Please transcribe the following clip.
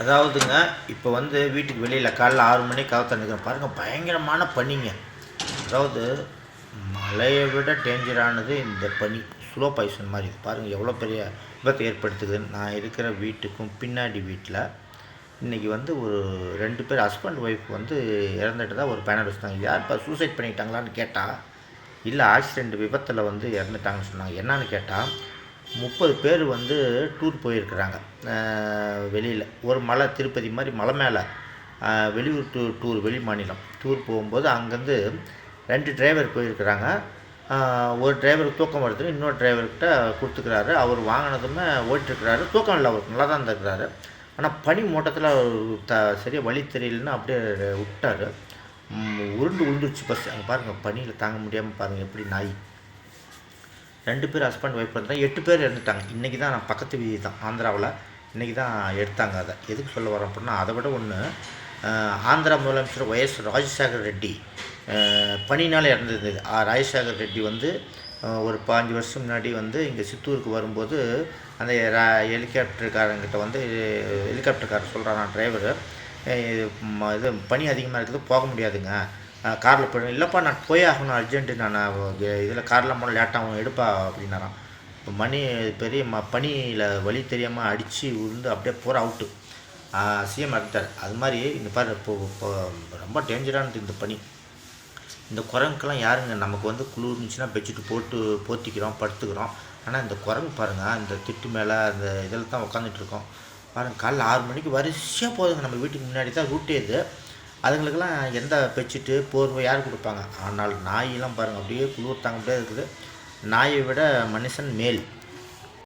அதாவதுங்க இப்போ வந்து வீட்டுக்கு வெளியில் காலைல ஆறு மணிக்கு கதை நிற்கிறேன். பாருங்கள் பயங்கரமான பனிங்க. அதாவது மழையை விட டேஞ்சரானது இந்த பனி. ஸ்லோ பாய்சன் மாதிரி பாருங்கள் எவ்வளோ பெரிய விபத்து ஏற்படுத்துதுன்னு. நான் இருக்கிற வீட்டுக்கும் பின்னாடி வீட்டில் இன்றைக்கி வந்து ஒரு ரெண்டு பேர் ஹஸ்பண்ட் ஒய்ஃப் வந்து இறந்துட்டு தான் ஒரு பேனர் வச்சுருந்தாங்க யார் இப்போ சூசைட் பண்ணிட்டாங்களான்னு கேட்டால் இல்லை ஆக்சிடெண்ட் விபத்தில் வந்து இறந்துட்டாங்கன்னு சொன்னாங்க. என்னன்னு கேட்டால் முப்பது பேர் வந்து டூர் போயிருக்கிறாங்க. வெளியில். ஒரு மலை திருப்பதி மாதிரி மலை மேலே. வெளியூர் டூர் டூர் வெளி மாநிலம். டூர் போகும்போது அங்கேருந்து ரெண்டு டிரைவர் போயிருக்கிறாங்க. ஒரு டிரைவருக்கு தூக்கம் வருது இன்னொரு டிரைவர்கிட்ட கொடுத்துக்கிறாரு. அவர் வாங்கினதுமே ஓட்டிருக்கிறாரு. தூக்கம் இல்லை அவர் நல்லா தான் இருந்திருக்கிறாரு. ஆனால் பனி மூட்டத்தில் த சரியாக வழி தெரியலன்னு அப்படியே விட்டார். உருண்டு உழுந்துருச்சு பஸ். அங்கே பாருங்கள் பனியில் தாங்க முடியாமல் பாருங்கள் எப்படி நாய். ரெண்டு பேர் ஹஸ்பண்ட் ஒய்ஃப் இருந்தால் எட்டு பேர் இறந்துட்டாங்க. இன்றைக்கி தான் நான் பக்கத்து வீதி தான் ஆந்திராவில். இன்றைக்கி தான் எடுத்தாங்க அதை. எதுக்கு சொல்ல வரேன் அப்படின்னா அதை விட ஒன்று ஆந்திரா முதலமைச்சர் ஒய்எஸ் ராஜசேகர் ரெட்டி பனினால் இறந்தது. ஆ, ராஜசேகர் ரெட்டி வந்து ஒரு பாஞ்சு வருஷம் முன்னாடி வந்து இங்கே சித்தூருக்கு வரும்போது அந்த ரா- ஹெலிகாப்டர்காரங்கிட்ட வந்து ஹெலிகாப்டர்காரர் சொல்கிறான் டிரைவர் இது பனி அதிகமாக இருக்குது போக முடியாதுங்க. காரில் போய் இல்லைப்பா நான் போய் ஆகணும் அர்ஜென்ட்டு நான் இதில் காரில் போனால் லேட்டாகும் எடுப்பா அப்படின்னாராம். இப்போ மணி பெரிய ம பனியில் வழி தெரியாமல் அடித்து விழுந்து அப்படியே போகிற அவுட்டு சிஎம் இறந்துட்டார் அது மாதிரி இந்த பாரு இப்போ இப்போ ரொம்ப டேஞ்சரானது இந்த பனி. இந்த குரங்குக்கெல்லாம் யாருங்க? நமக்கு வந்து குளிர் இருந்துச்சுன்னா பெட்ஷீட் போட்டு போத்திக்கிறோம் படுத்துக்கிறோம். ஆனால் இந்த குரங்கு பாருங்கள் இந்த திட்டு மேலே அந்த இதில் தான் உட்காந்துட்டு இருக்கோம். பாருங்கள் காலைல ஆறு மணிக்கு வரிசையாக போகுதுங்க. நம்ம வீட்டுக்கு முன்னாடி தான் ரூட்டே இது அதுங்களுக்கெல்லாம் எந்த பெட்ஷீட்டு போர்வை யார் கொடுப்பாங்க? ஆனால் நாயெல்லாம் பாருங்கள் அப்படியே குளிர் தாங்க முடியாது இருக்குது. நாயை விட மனுஷன் மேல்.